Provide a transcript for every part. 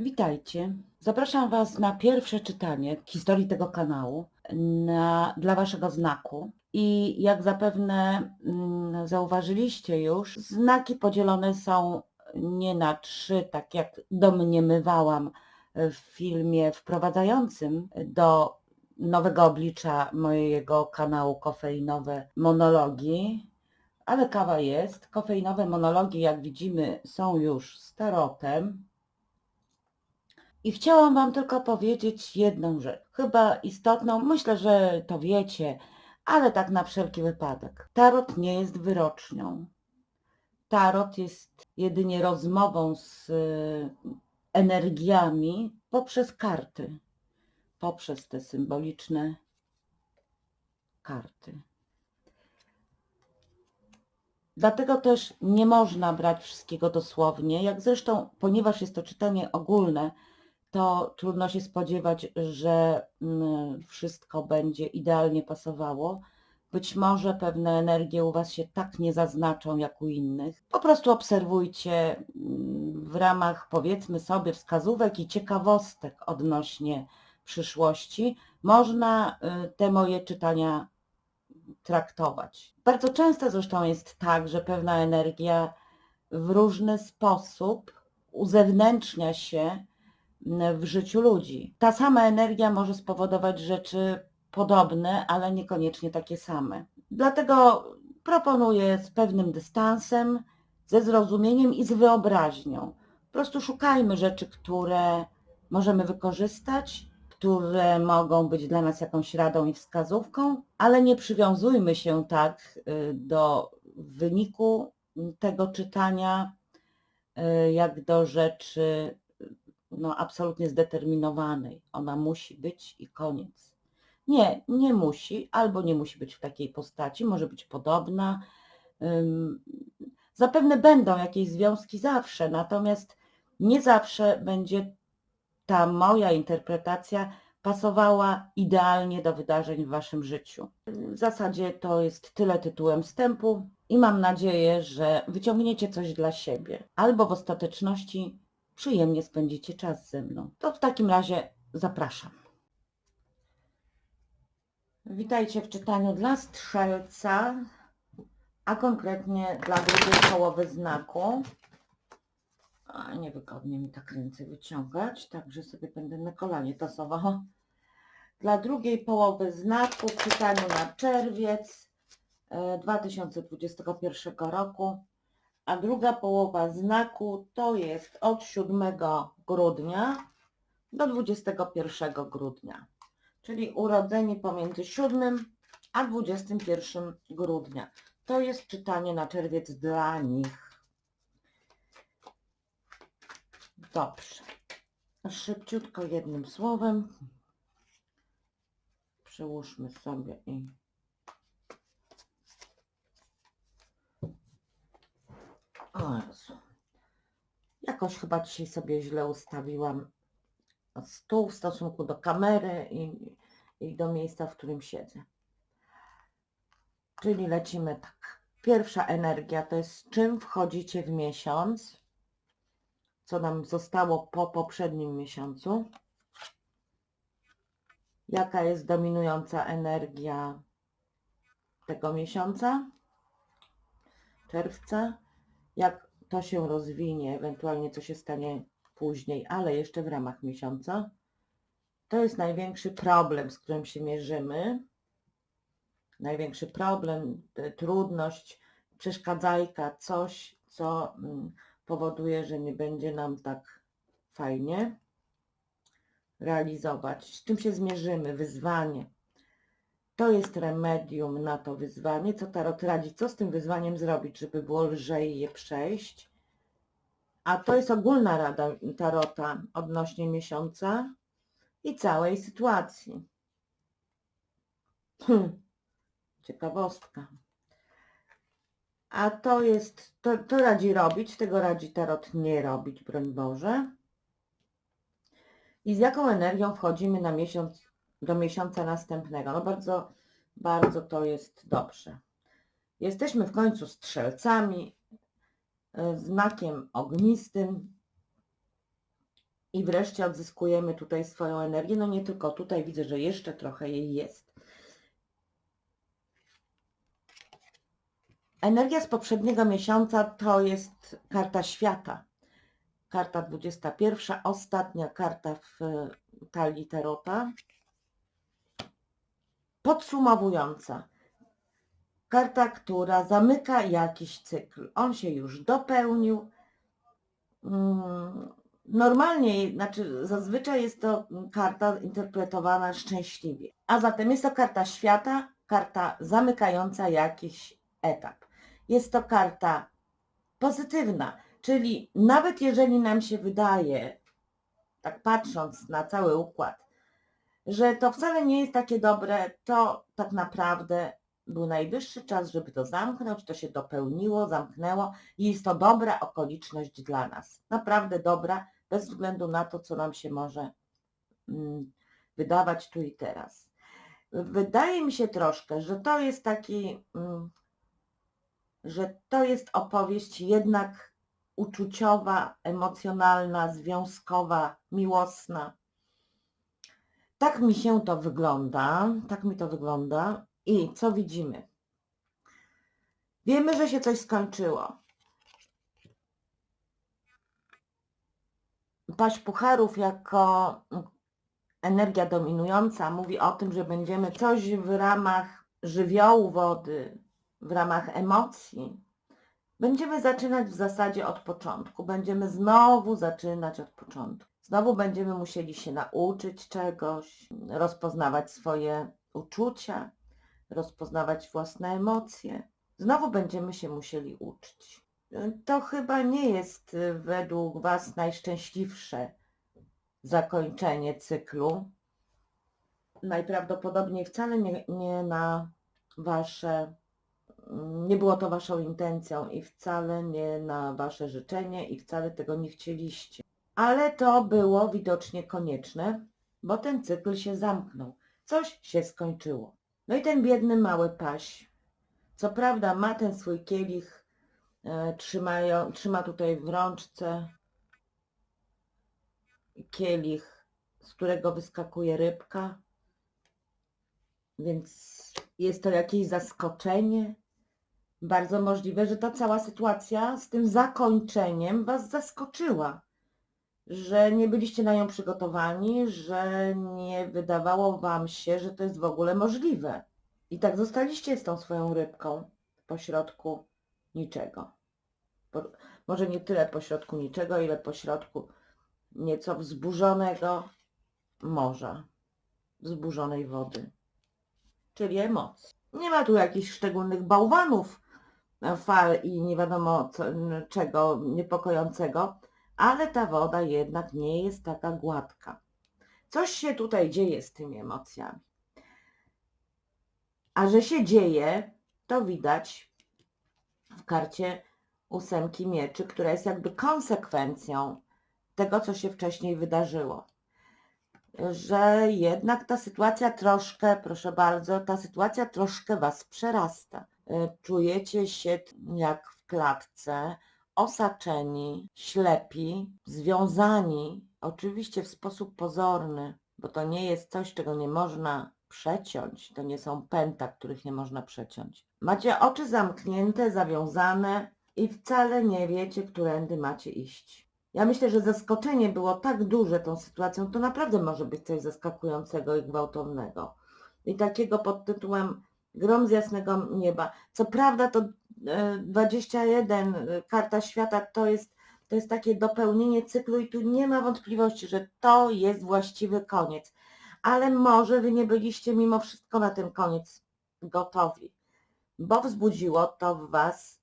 Witajcie. Zapraszam Was na pierwsze czytanie historii tego kanału na, dla Waszego znaku. I jak zapewne mm, zauważyliście już, znaki podzielone są nie na trzy, tak jak domniemywałam w filmie wprowadzającym do nowego oblicza mojego kanału Kofeinowe Monologi, ale kawa jest. Kofeinowe monologi, jak widzimy, są już starotem. I chciałam Wam tylko powiedzieć jedną rzecz, chyba istotną, myślę, że to wiecie, ale tak na wszelki wypadek. Tarot nie jest wyrocznią. Tarot jest jedynie rozmową z y, energiami poprzez karty, poprzez te symboliczne karty. Dlatego też nie można brać wszystkiego dosłownie, jak zresztą, ponieważ jest to czytanie ogólne, to trudno się spodziewać, że mm, wszystko będzie idealnie pasowało. Być może pewne energie u Was się tak nie zaznaczą jak u innych. Po prostu obserwujcie mm, w ramach powiedzmy sobie wskazówek i ciekawostek odnośnie przyszłości. Można y, te moje czytania traktować. Bardzo często zresztą jest tak, że pewna energia w różny sposób uzewnętrznia się w życiu ludzi. Ta sama energia może spowodować rzeczy podobne, ale niekoniecznie takie same. Dlatego proponuję z pewnym dystansem, ze zrozumieniem i z wyobraźnią. Po prostu szukajmy rzeczy, które możemy wykorzystać, które mogą być dla nas jakąś radą i wskazówką, ale nie przywiązujmy się tak y, do wyniku tego czytania, y, jak do rzeczy no, absolutnie zdeterminowanej. Ona musi być i koniec. Nie, nie musi, albo nie musi być w takiej postaci, może być podobna. Zapewne będą jakieś związki zawsze, natomiast nie zawsze będzie ta moja interpretacja pasowała idealnie do wydarzeń w Waszym życiu. W zasadzie to jest tyle tytułem wstępu i mam nadzieję, że wyciągniecie coś dla siebie, albo w ostateczności przyjemnie spędzicie czas ze mną. To w takim razie zapraszam. Witajcie w czytaniu dla strzelca, a konkretnie dla drugiej połowy znaku. A niewygodnie mi tak ręce wyciągać, także sobie będę na kolanie tasowała. Dla drugiej połowy znaku w czytaniu na czerwiec e, 2021 roku a druga połowa znaku to jest od 7 grudnia do 21 grudnia, czyli urodzeni pomiędzy 7 a 21 grudnia. To jest czytanie na czerwiec dla nich. Dobrze. Szybciutko jednym słowem. Przełóżmy sobie i O Jezu. Jakoś chyba dzisiaj sobie źle ustawiłam stół w stosunku do kamery i, i do miejsca, w którym siedzę. Czyli lecimy tak. Pierwsza energia to jest z czym wchodzicie w miesiąc, co nam zostało po poprzednim miesiącu. Jaka jest dominująca energia tego miesiąca, czerwca jak to się rozwinie, ewentualnie co się stanie później, ale jeszcze w ramach miesiąca, to jest największy problem, z którym się mierzymy. Największy problem, t- trudność, przeszkadzajka, coś, co mm, powoduje, że nie będzie nam tak fajnie realizować. Z czym się zmierzymy? Wyzwanie. To jest remedium na to wyzwanie. Co Tarot radzi? Co z tym wyzwaniem zrobić, żeby było lżej je przejść? A to jest ogólna rada Tarota odnośnie miesiąca i całej sytuacji. Hmm. Ciekawostka. A to jest, to, to radzi robić, tego radzi Tarot nie robić, broń Boże. I z jaką energią wchodzimy na miesiąc do miesiąca następnego. No bardzo, bardzo to jest dobrze. Jesteśmy w końcu strzelcami, e, znakiem ognistym. I wreszcie odzyskujemy tutaj swoją energię. No nie tylko tutaj, widzę, że jeszcze trochę jej jest. Energia z poprzedniego miesiąca to jest karta świata. Karta 21, ostatnia karta w e, talii Tarota. Podsumowująca. Karta, która zamyka jakiś cykl. On się już dopełnił. Mm, Normalnie, znaczy zazwyczaj jest to karta interpretowana szczęśliwie. A zatem jest to karta świata, karta zamykająca jakiś etap. Jest to karta pozytywna, czyli nawet jeżeli nam się wydaje, tak patrząc na cały układ, że to wcale nie jest takie dobre, to tak naprawdę był najwyższy czas, żeby to zamknąć, to się dopełniło, zamknęło i jest to dobra okoliczność dla nas. Naprawdę dobra, bez względu na to, co nam się może mm, wydawać tu i teraz. Wydaje mi się troszkę, że to jest taki, mm, że to jest opowieść jednak uczuciowa, emocjonalna, związkowa, miłosna. Tak mi się to wygląda, tak mi to wygląda. I co widzimy? Wiemy, że się coś skończyło. Paść pucharów jako energia dominująca mówi o tym, że będziemy coś w ramach żywiołu wody, w ramach emocji. Będziemy zaczynać w zasadzie od początku. Będziemy znowu zaczynać od początku. Znowu będziemy musieli się nauczyć czegoś, rozpoznawać swoje uczucia, rozpoznawać własne emocje. Znowu będziemy się musieli uczyć. To chyba nie jest y, według Was najszczęśliwsze zakończenie cyklu. Najprawdopodobniej wcale nie, nie na Wasze, nie było to Waszą intencją i wcale nie na Wasze życzenie i wcale tego nie chcieliście. Ale to było widocznie konieczne, bo ten cykl się zamknął. Coś się skończyło. No i ten biedny mały paś, co prawda ma ten swój kielich, e, trzymają, trzyma tutaj w rączce kielich, z którego wyskakuje rybka, więc jest to jakieś zaskoczenie. Bardzo możliwe, że ta cała sytuacja z tym zakończeniem Was zaskoczyła że nie byliście na nią przygotowani, że nie wydawało Wam się, że to jest w ogóle możliwe. I tak zostaliście z tą swoją rybką pośrodku niczego. Po, może nie tyle pośrodku niczego, ile pośrodku nieco wzburzonego morza, wzburzonej wody, czyli emocji. Nie ma tu jakichś szczególnych bałwanów, fal i nie wiadomo co, czego niepokojącego, ale ta woda jednak nie jest taka gładka. Coś się tutaj dzieje z tymi emocjami. A że się dzieje, to widać w karcie ósemki mieczy, która jest jakby konsekwencją tego, co się wcześniej wydarzyło. Że jednak ta sytuacja troszkę, proszę bardzo, ta sytuacja troszkę Was przerasta. Czujecie się jak w klatce, osaczeni, ślepi, związani, oczywiście w sposób pozorny, bo to nie jest coś, czego nie można przeciąć, to nie są pęta, których nie można przeciąć. Macie oczy zamknięte, zawiązane i wcale nie wiecie, którędy macie iść. Ja myślę, że zaskoczenie było tak duże tą sytuacją, to naprawdę może być coś zaskakującego i gwałtownego. I takiego pod tytułem Grom z jasnego nieba. Co prawda to 21, e, karta świata, to jest, to jest takie dopełnienie cyklu i tu nie ma wątpliwości, że to jest właściwy koniec. Ale może Wy nie byliście mimo wszystko na ten koniec gotowi, bo wzbudziło to w Was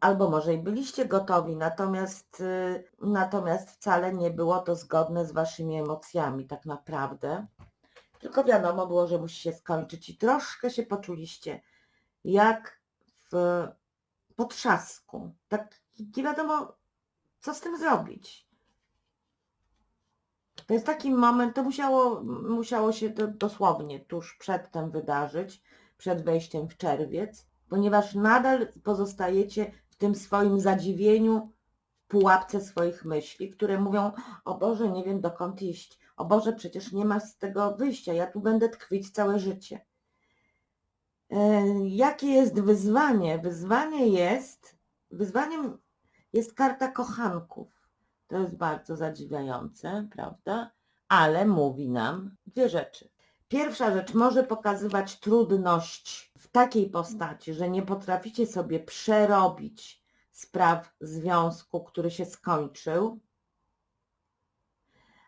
albo może i byliście gotowi, natomiast, y, natomiast wcale nie było to zgodne z waszymi emocjami tak naprawdę. Tylko wiadomo było, że musi się skończyć i troszkę się poczuliście jak w potrzasku. Tak nie wiadomo, co z tym zrobić. To jest taki moment, to musiało, musiało się to dosłownie tuż przedtem wydarzyć, przed wejściem w czerwiec, ponieważ nadal pozostajecie w tym swoim zadziwieniu pułapce swoich myśli, które mówią, o Boże, nie wiem dokąd iść, o Boże, przecież nie ma z tego wyjścia, ja tu będę tkwić całe życie. E, Jakie jest wyzwanie? Wyzwanie jest, wyzwaniem jest karta kochanków. To jest bardzo zadziwiające, prawda? Ale mówi nam dwie rzeczy. Pierwsza rzecz może pokazywać trudność w takiej postaci, że nie potraficie sobie przerobić spraw związku, który się skończył,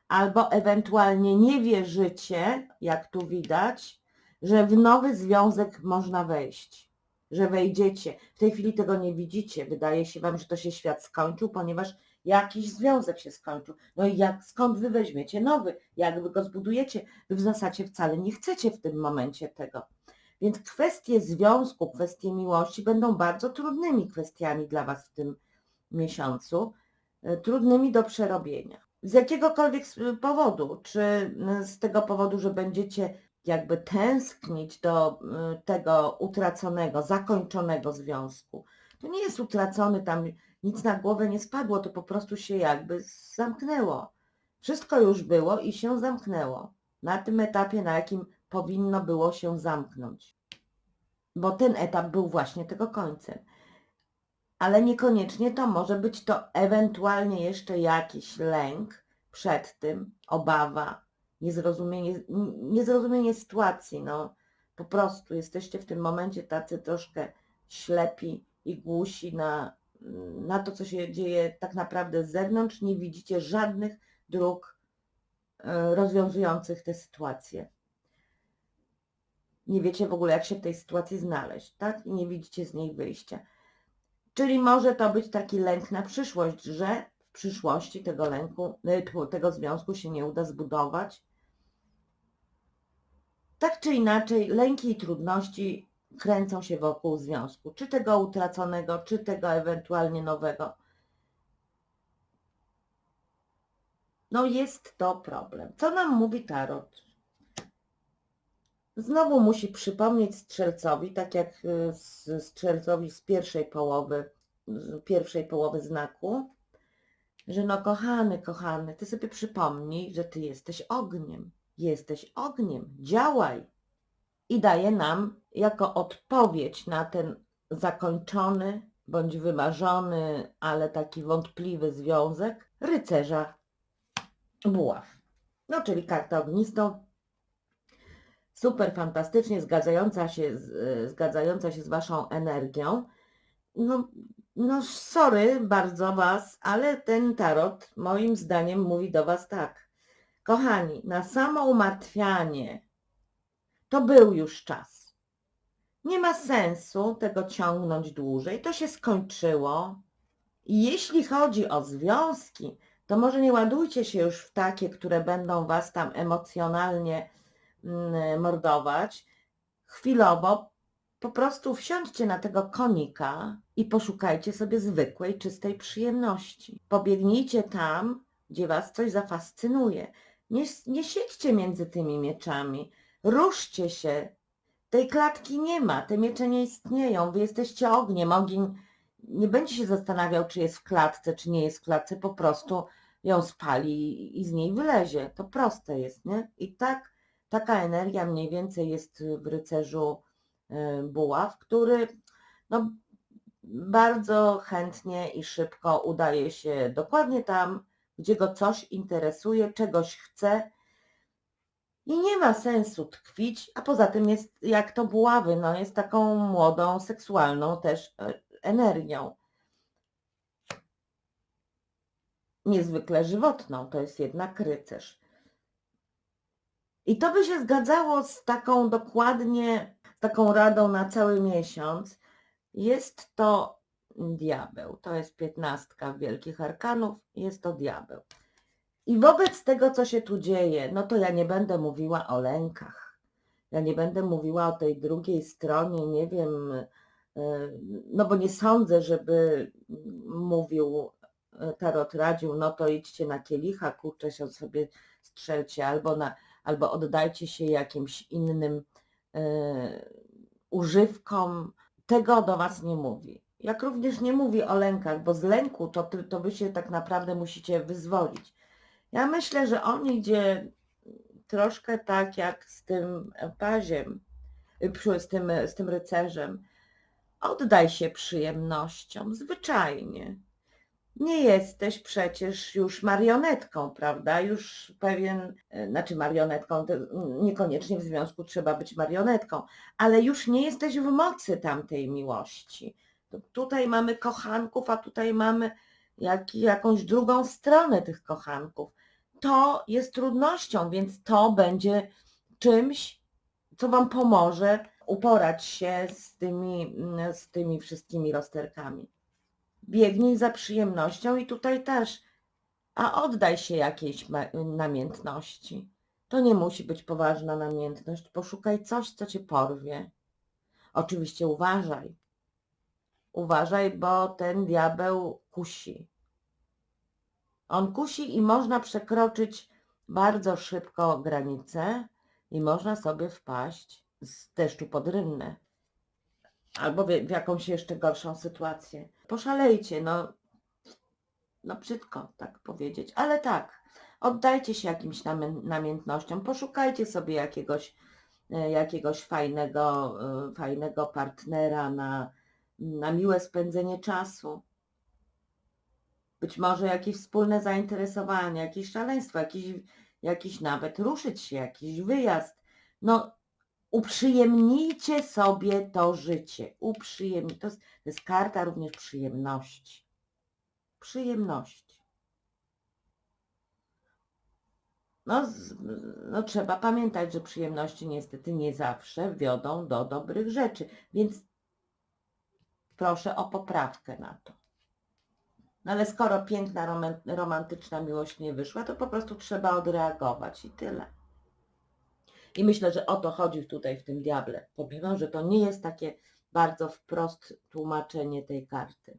albo ewentualnie nie wierzycie, jak tu widać, że w nowy związek można wejść, że wejdziecie. W tej chwili tego nie widzicie. Wydaje się Wam, że to się świat skończył, ponieważ jakiś związek się skończył. No i jak, skąd Wy weźmiecie nowy? Jak Wy go zbudujecie? Wy w zasadzie wcale nie chcecie w tym momencie tego. Więc kwestie związku, kwestie miłości będą bardzo trudnymi kwestiami dla Was w tym miesiącu, e, trudnymi do przerobienia. Z jakiegokolwiek powodu, czy mm, z tego powodu, że będziecie jakby tęsknić do y, tego utraconego, zakończonego związku. To nie jest utracony, tam nic na głowę nie spadło, to po prostu się jakby zamknęło. Wszystko już było i się zamknęło. Na tym etapie, na jakim powinno było się zamknąć. Bo ten etap był właśnie tego końcem. Ale niekoniecznie to może być to ewentualnie jeszcze jakiś lęk przed tym, obawa, niezrozumienie, niezrozumienie sytuacji. No, po prostu jesteście w tym momencie tacy troszkę ślepi i głusi na, na to, co się dzieje tak naprawdę z zewnątrz. Nie widzicie żadnych dróg e, rozwiązujących tę sytuację. Nie wiecie w ogóle, jak się w tej sytuacji znaleźć, tak? I nie widzicie z niej wyjścia. Czyli może to być taki lęk na przyszłość, że w przyszłości tego lęku, tego związku się nie uda zbudować. Tak czy inaczej, lęki i trudności kręcą się wokół związku, czy tego utraconego, czy tego ewentualnie nowego. No jest to problem. Co nam mówi Tarot? Znowu musi przypomnieć strzelcowi, tak jak y, strzelcowi z pierwszej połowy, z pierwszej połowy znaku, że no kochany, kochany, ty sobie przypomnij, że ty jesteś ogniem. Jesteś ogniem, działaj. I daje nam jako odpowiedź na ten zakończony bądź wymarzony, ale taki wątpliwy związek rycerza buław. No czyli karta ognistą, super fantastycznie zgadzająca się z, zgadzająca się z Waszą energią. No, no sorry bardzo Was, ale ten tarot moim zdaniem mówi do Was tak. Kochani, na samo umartwianie to był już czas. Nie ma sensu tego ciągnąć dłużej. To się skończyło. I jeśli chodzi o związki, to może nie ładujcie się już w takie, które będą Was tam emocjonalnie mm, mordować. Chwilowo po prostu wsiądźcie na tego konika i poszukajcie sobie zwykłej, czystej przyjemności. Pobiegnijcie tam, gdzie Was coś zafascynuje. Nie, nie siedźcie między tymi mieczami. Ruszcie się. Tej klatki nie ma, te miecze nie istnieją. Wy jesteście ogniem. Ogień nie będzie się zastanawiał, czy jest w klatce, czy nie jest w klatce. Po prostu ją spali i z niej wylezie. To proste jest, nie? I tak taka energia mniej więcej jest w rycerzu y, buław, który no, bardzo chętnie i szybko udaje się dokładnie tam, gdzie go coś interesuje, czegoś chce i nie ma sensu tkwić, a poza tym jest jak to buławy, no jest taką młodą, seksualną też e, energią. Niezwykle żywotną, to jest jednak rycerz. I to by się zgadzało z taką dokładnie, taką radą na cały miesiąc. Jest to diabeł. To jest piętnastka wielkich arkanów. Jest to diabeł. I wobec tego, co się tu dzieje, no to ja nie będę mówiła o lękach. Ja nie będę mówiła o tej drugiej stronie, nie wiem, e, no bo nie sądzę, żeby mówił e, Tarot radził, no to idźcie na kielicha, kurczę się sobie strzelcie, albo, na, albo oddajcie się jakimś innym e, używkom. Tego do Was nie mówi. Jak również nie mówi o lękach, bo z lęku to, to wy się tak naprawdę musicie wyzwolić. Ja myślę, że on idzie troszkę tak jak z tym paziem, y, z tym, z tym rycerzem. Oddaj się przyjemnościom, zwyczajnie. Nie jesteś przecież już marionetką, prawda? Już pewien, e, znaczy marionetką, niekoniecznie w związku trzeba być marionetką, ale już nie jesteś w mocy tamtej miłości. Tutaj mamy kochanków, a tutaj mamy jak, jakąś drugą stronę tych kochanków. To jest trudnością, więc to będzie czymś, co Wam pomoże uporać się z tymi, mm, z tymi wszystkimi rozterkami. Biegnij za przyjemnością i tutaj też, a oddaj się jakiejś namiętności. To nie musi być poważna namiętność. Poszukaj coś, co cię porwie. Oczywiście uważaj. Uważaj, bo ten diabeł kusi. On kusi i można przekroczyć bardzo szybko granicę i można sobie wpaść z deszczu pod rynnę. Albo w, jakąś jeszcze gorszą sytuację. Poszalejcie, no, no brzydko tak powiedzieć, ale tak, oddajcie się jakimś namiętnościom, poszukajcie sobie jakiegoś, e, jakiegoś fajnego, e, fajnego partnera na, na miłe spędzenie czasu. Być może jakieś wspólne zainteresowania, jakieś szaleństwo, jakiś, jakiś nawet ruszyć się, jakiś wyjazd. No, uprzyjemnijcie sobie to życie. Uprzyjemnij. To, jest, to jest karta również przyjemności. Przyjemności. No, no trzeba pamiętać, że przyjemności niestety nie zawsze wiodą do dobrych rzeczy, więc proszę o poprawkę na to. No ale skoro piękna, roman- romantyczna miłość nie wyszła, to po prostu trzeba odreagować i tyle. I myślę, że o to chodzi tutaj w tym diable, pomimo, że to nie jest takie bardzo wprost tłumaczenie tej karty.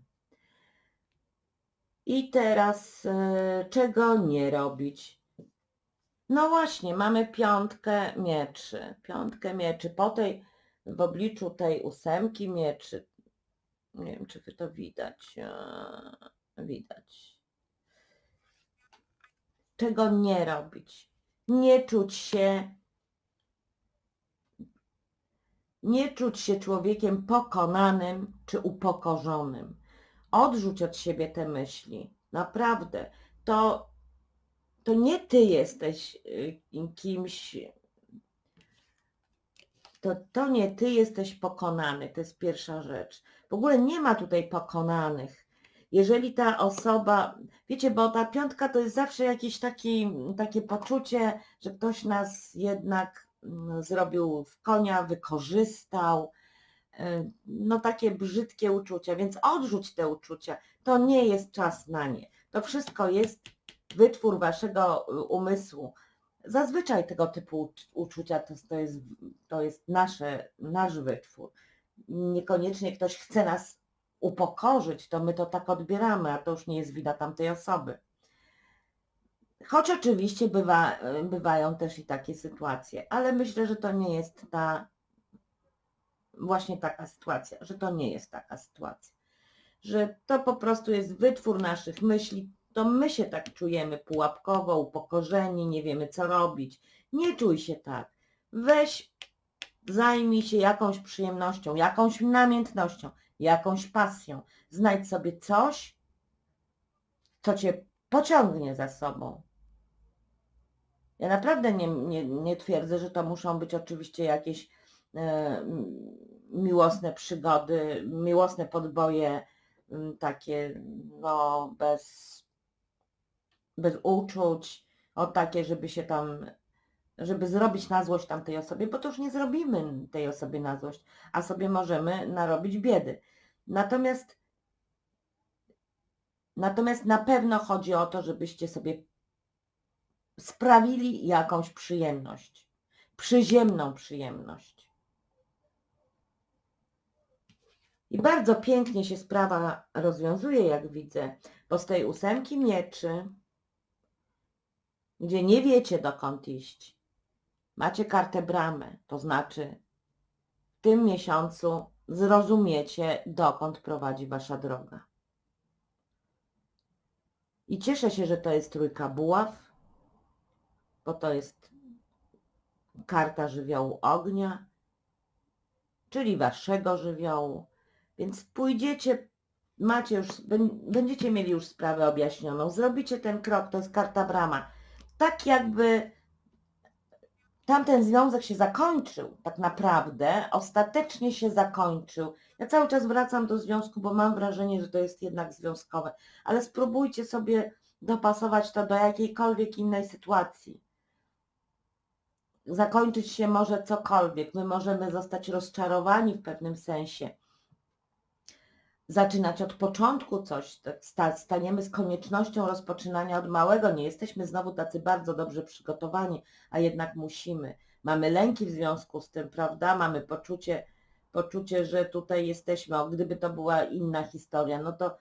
I teraz e, czego nie robić? No właśnie, mamy piątkę mieczy. Piątkę mieczy. Po tej, w obliczu tej ósemki mieczy, nie wiem, czy to widać. e, Widać. Czego nie robić? Nie czuć się nie czuć się człowiekiem pokonanym czy upokorzonym. Odrzuć od siebie te myśli. Naprawdę. To, to nie ty jesteś y, kimś. To, to nie ty jesteś pokonany. To jest pierwsza rzecz. W ogóle nie ma tutaj pokonanych. Jeżeli ta osoba, wiecie, bo ta piątka to jest zawsze jakieś taki, takie poczucie, że ktoś nas jednak mm, zrobił w konia, wykorzystał. y, No takie brzydkie uczucia, więc odrzuć te uczucia. To nie jest czas na nie. To wszystko jest wytwór waszego y, umysłu. Zazwyczaj tego typu ucz- uczucia to, to, jest, to jest nasze, nasz wytwór. Niekoniecznie ktoś chce nas upokorzyć, to my to tak odbieramy, a to już nie jest wina tamtej osoby. Choć oczywiście bywa, bywają też i takie sytuacje, ale myślę, że to nie jest ta właśnie taka sytuacja, że to nie jest taka sytuacja. Że to po prostu jest wytwór naszych myśli, to my się tak czujemy pułapkowo, upokorzeni, nie wiemy co robić. Nie czuj się tak. Weź, zajmij się jakąś przyjemnością, jakąś namiętnością, jakąś pasją. Znajdź sobie coś, co cię pociągnie za sobą. Ja naprawdę nie, nie, nie twierdzę, że to muszą być oczywiście jakieś m, miłosne przygody, miłosne podboje, m, takie no bez, bez uczuć, o takie, żeby się tam, żeby zrobić na złość tamtej osobie, bo to już nie zrobimy tej osobie na złość, a sobie możemy narobić biedy. Natomiast Natomiast na pewno chodzi o to, żebyście sobie sprawili jakąś przyjemność. Przyziemną przyjemność. I bardzo pięknie się sprawa rozwiązuje, jak widzę, bo z tej ósemki mieczy, gdzie nie wiecie dokąd iść, macie kartę bramę, to znaczy w tym miesiącu zrozumiecie, dokąd prowadzi wasza droga. I cieszę się, że to jest trójka buław, bo to jest karta żywiołu ognia, czyli waszego żywiołu. Więc pójdziecie, macie już, bę- będziecie mieli już sprawę objaśnioną, zrobicie ten krok, to jest karta brama. Tak jakby tamten związek się zakończył, tak naprawdę, ostatecznie się zakończył. Ja cały czas wracam do związku, bo mam wrażenie, że to jest jednak związkowe, ale spróbujcie sobie dopasować to do jakiejkolwiek innej sytuacji. Zakończyć się może cokolwiek, my możemy zostać rozczarowani w pewnym sensie. Zaczynać od początku coś, tak sta- staniemy z koniecznością rozpoczynania od małego, nie jesteśmy znowu tacy bardzo dobrze przygotowani, a jednak musimy. Mamy lęki w związku z tym, prawda? Mamy poczucie, poczucie, że tutaj jesteśmy, o, gdyby to była inna historia, no to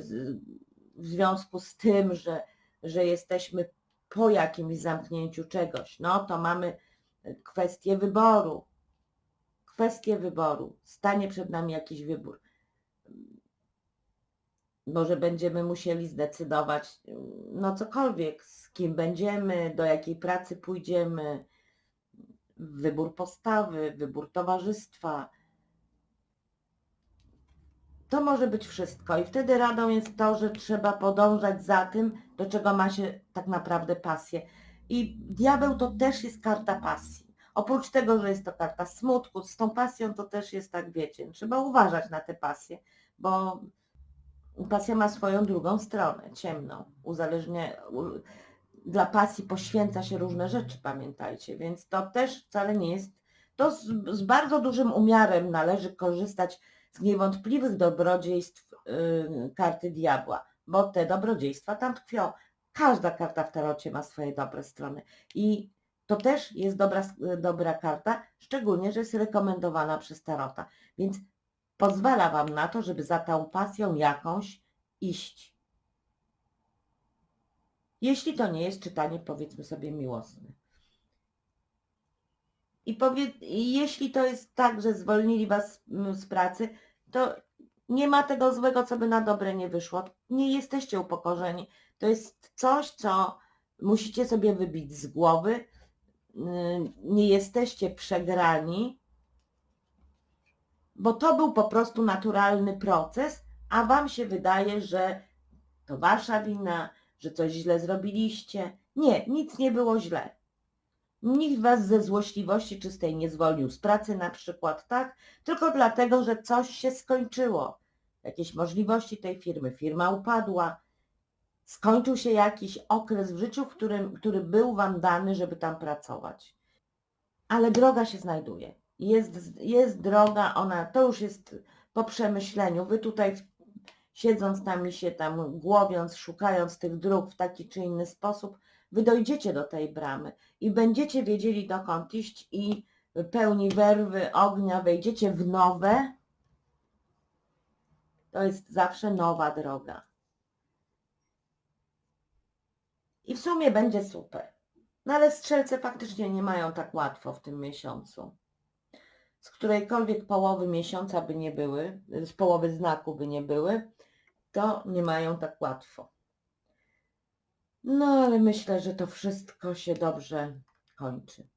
z- w związku z tym, że, że jesteśmy po jakimś zamknięciu czegoś, no to mamy kwestię wyboru. Kwestię wyboru. Stanie przed nami jakiś wybór. Może będziemy musieli zdecydować, y, no cokolwiek, z kim będziemy, do jakiej pracy pójdziemy, wybór postawy, wybór towarzystwa. To może być wszystko i wtedy radą jest to, że trzeba podążać za tym, do czego ma się tak naprawdę pasję. I diabeł to też jest karta pasji. Oprócz tego, że jest to karta smutku, z tą pasją to też jest tak, wiecie, trzeba uważać na te pasje, bo pasja ma swoją drugą stronę, ciemną. Uzależnie, dla pasji poświęca się różne rzeczy, pamiętajcie, więc to też wcale nie jest, to z, z bardzo dużym umiarem należy korzystać z niewątpliwych dobrodziejstw y, karty diabła, bo te dobrodziejstwa tam tkwią. Każda karta w tarocie ma swoje dobre strony i to też jest dobra, dobra karta, szczególnie, że jest rekomendowana przez tarota, więc pozwala Wam na to, żeby za tą pasją jakąś iść. Jeśli to nie jest czytanie, powiedzmy sobie, miłosne. I, powie, I jeśli to jest tak, że zwolnili Was z pracy, to nie ma tego złego, co by na dobre nie wyszło. Nie jesteście upokorzeni. To jest coś, co musicie sobie wybić z głowy. Nie jesteście przegrani, bo to był po prostu naturalny proces, a Wam się wydaje, że to Wasza wina, że coś źle zrobiliście. Nie, nic nie było źle. Nikt Was ze złośliwości czystej nie zwolnił z pracy na przykład, tak? Tylko dlatego, że coś się skończyło. Jakieś możliwości tej firmy. Firma upadła. Skończył się jakiś okres w życiu, którym, który był Wam dany, żeby tam pracować. Ale droga się znajduje. Jest, jest droga, ona to już jest po przemyśleniu. Wy tutaj siedząc tam i się tam głowiąc, szukając tych dróg w taki czy inny sposób, wy dojdziecie do tej bramy i będziecie wiedzieli dokąd iść i pełni werwy, ognia wejdziecie w nowe. To jest zawsze nowa droga. I w sumie będzie super. No ale strzelce faktycznie nie mają tak łatwo w tym miesiącu. Z którejkolwiek połowy miesiąca by nie były, z połowy znaku by nie były, to nie mają tak łatwo. No ale myślę, że to wszystko się dobrze kończy.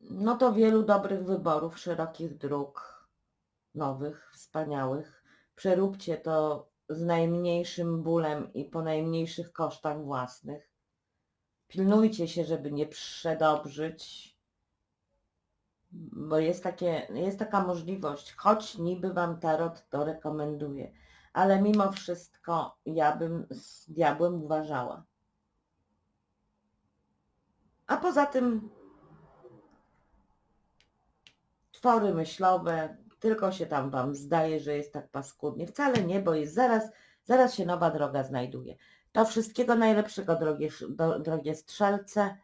No to wielu dobrych wyborów, szerokich dróg, nowych, wspaniałych. Przeróbcie to z najmniejszym bólem i po najmniejszych kosztach własnych. Pilnujcie się, żeby nie przedobrzyć, bo jest, takie, jest taka możliwość, choć niby Wam tarot to rekomenduje, ale mimo wszystko ja bym z diabłem uważała. A poza tym twory myślowe, tylko się tam Wam zdaje, że jest tak paskudnie. Wcale nie, bo jest zaraz, zaraz się nowa droga znajduje. To wszystkiego najlepszego, drogie, drogie strzelce.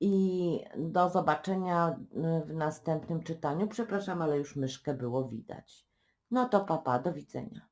I do zobaczenia y, w następnym czytaniu. Przepraszam, ale już myszkę było widać. No to papa, do widzenia.